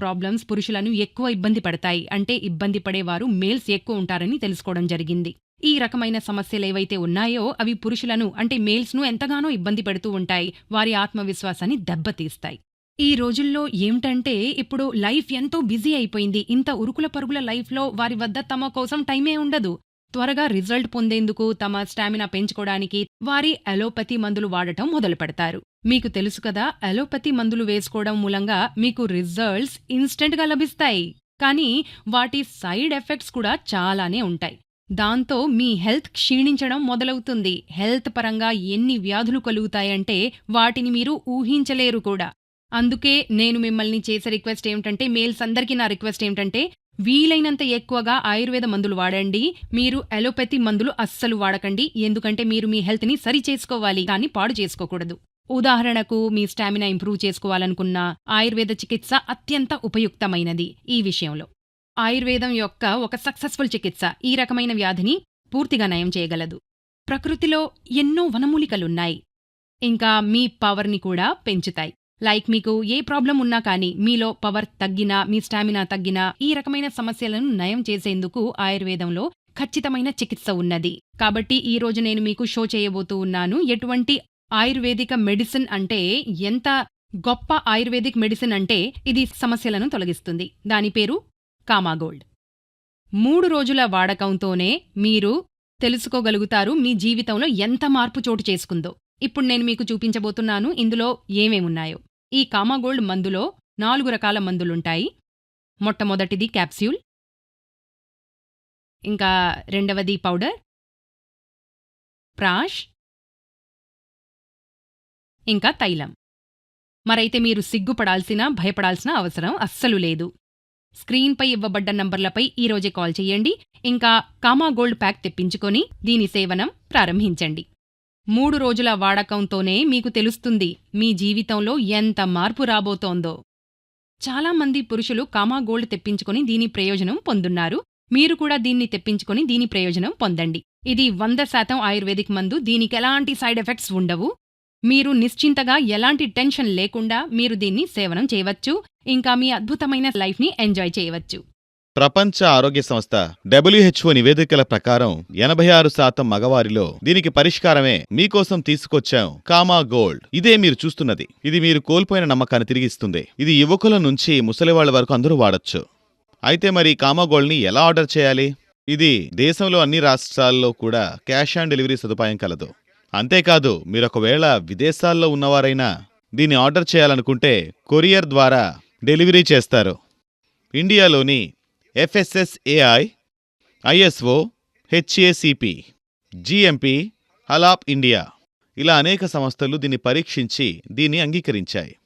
Problems పురుషులను ఎక్కువ ఇబ్బంది పడతాయి. అంటే ఇబ్బంది పడేవారు మేల్స్ ఎక్కువ ఉంటారని తెలుసుకోవడం జరిగింది. ఈ రకమైన సమస్యలు ఏవైతే ఉన్నాయో అవి పురుషులను అంటే మేల్స్ను ఎంతగానో ఇబ్బంది పెడుతూ ఉంటాయి. వారి ఆత్మవిశ్వాసాన్ని దెబ్బతీస్తాయి. ఈ రోజుల్లో ఏమిటంటే ఇప్పుడు లైఫ్ ఎంతో బిజీ అయిపోయింది. ఇంత ఉరుకుల పరుగుల లైఫ్లో వారి వద్ద తమ కోసం టైమే ఉండదు. త్వరగా రిజల్ట్ పొందేందుకు తమ స్టామినా పెంచుకోవడానికి వారి అలోపతి మందులు వాడటం మొదలు పెడతారు మీకు తెలుసు కదా అలోపతి మందులు వేసుకోవడం మూలంగా మీకు రిజల్ట్స్ ఇన్స్టెంట్గా లభిస్తాయి. కానీ వాటి సైడ్ ఎఫెక్ట్స్ కూడా చాలానే ఉంటాయి. దాంతో మీ హెల్త్ క్షీణించడం మొదలవుతుంది. హెల్త్ పరంగా ఎన్ని వ్యాధులు కలుగుతాయంటే వాటిని మీరు ఊహించలేరు కూడా. అందుకే నేను మిమ్మల్ని చేసే రిక్వెస్ట్ ఏమిటంటే మేల్స్ అందరికీ నా రిక్వెస్ట్ ఏమిటంటే వీలైనంత ఎక్కువగా ఆయుర్వేద మందులు వాడండి. మీరు అలోపతి మందులు అస్సలు వాడకండి. ఎందుకంటే మీరు మీ హెల్త్ని సరి చేసుకోవాలి. కానీ పాడు చేసుకోకూడదు. ఉదాహరణకు మీ స్టామినా ఇంప్రూవ్ చేసుకోవాలనుకున్న ఆయుర్వేద చికిత్స అత్యంత ఉపయుక్తమైనది ఈ విషయంలో. ఆయుర్వేదం యొక్క ఒక సక్సెస్ఫుల్ చికిత్స ఈ రకమైన వ్యాధిని పూర్తిగా నయం చేయగలదు. ప్రకృతిలో ఎన్నో వనమూలికలున్నాయి. ఇంకా మీ పవర్ని కూడా పెంచుతాయి. లైక్ మీకు ఏ ప్రాబ్లం ఉన్నా కానీ మీలో పవర్ తగ్గినా మీ స్టామినా తగ్గినా ఈ రకమైన సమస్యలను నయం చేసేందుకు ఆయుర్వేదంలో ఖచ్చితమైన చికిత్స ఉన్నది. కాబట్టి ఈ రోజు నేను మీకు షో చేయబోతూ ఉన్నాను. ఎటువంటి ఆయుర్వేదిక మెడిసిన్ అంటే ఎంత గొప్ప ఆయుర్వేదిక్ మెడిసిన్ అంటే ఇది సమస్యలను తొలగిస్తుంది. దాని పేరు కామాగోల్డ్. మూడు రోజుల వాడకంతోనే మీరు తెలుసుకోగలుగుతారు మీ జీవితంలో ఎంత మార్పు చోటు చేసుకుందో. ఇప్పుడు నేను మీకు చూపించబోతున్నాను ఇందులో ఏమేమున్నాయో ఈ కామాగోల్డ్ మందులో నాలుగు రకాల మందులుంటాయి. మొట్టమొదటిది క్యాప్స్యూల్. ఇంకా రెండవది పౌడర్. ప్రాష్. ఇంకా తైలం. మరైతే మీరు సిగ్గుపడాల్సిన భయపడాల్సిన అవసరం అస్సలు లేదు. స్క్రీన్పై ఇవ్వబడ్డ నంబర్లపై ఈరోజే కాల్ చేయండి. ఇంకా కామా గోల్డ్ ప్యాక్ తెప్పించుకొని దీని సేవనం ప్రారంభించండి. మూడు రోజుల వాడకంతోనే మీకు తెలుస్తుంది మీ జీవితంలో ఎంత మార్పు రాబోతోందో. చాలామంది పురుషులు కామా గోల్డ్ తెప్పించుకొని దీని ప్రయోజనం పొందున్నారు. మీరు కూడా దీన్ని తెప్పించుకొని దీని ప్రయోజనం పొందండి. ఇది వంద శాతం ఆయుర్వేదిక్ మందు. దీనికి ఎలాంటి సైడ్ ఎఫెక్ట్స్ ఉండవు. మీరు నిశ్చింతగా ఎలాంటి టెన్షన్ లేకుండా మీరు దీన్ని సేవనం చేయవచ్చు ఇంకా మీ అద్భుతమైన లైఫ్ని ఎంజాయ్ చేయవచ్చు. ప్రపంచ ఆరోగ్య సంస్థ డబ్ల్యూహెచ్ఓ నివేదికల ప్రకారం ఎనభై ఆరు శాతం మగవారిలో దీనికి పరిష్కారమే మీకోసం తీసుకొచ్చాం కామా గోల్డ్. ఇదే మీరు చూస్తున్నది. ఇది మీరు కోల్పోయిన నమ్మకాన్ని తిరిగిస్తుంది ఇది యువకుల నుంచి ముసలివాళ్ళ వరకు అందరూ వాడొచ్చు. అయితే మరి కామా గోల్డ్ని ఎలా ఆర్డర్ చేయాలి? ఇది దేశంలో అన్ని రాష్ట్రాల్లో కూడా క్యాష్ ఆన్ డెలివరీ సదుపాయం కలదు. అంతేకాదు మీరొకవేళ విదేశాల్లో ఉన్నవారైనా దీన్ని ఆర్డర్ చేయాలనుకుంటే కొరియర్ ద్వారా డెలివరీ చేస్తారు. ఇండియాలోని ఎఫ్ఎస్ఎస్ఏఐ ఐఎస్ఓ హెచ్ఏసిపి జిఎంపి హలాప్ ఇండియా ఇలా అనేక సంస్థలు దీన్ని పరీక్షించి దీన్ని అంగీకరించాయి.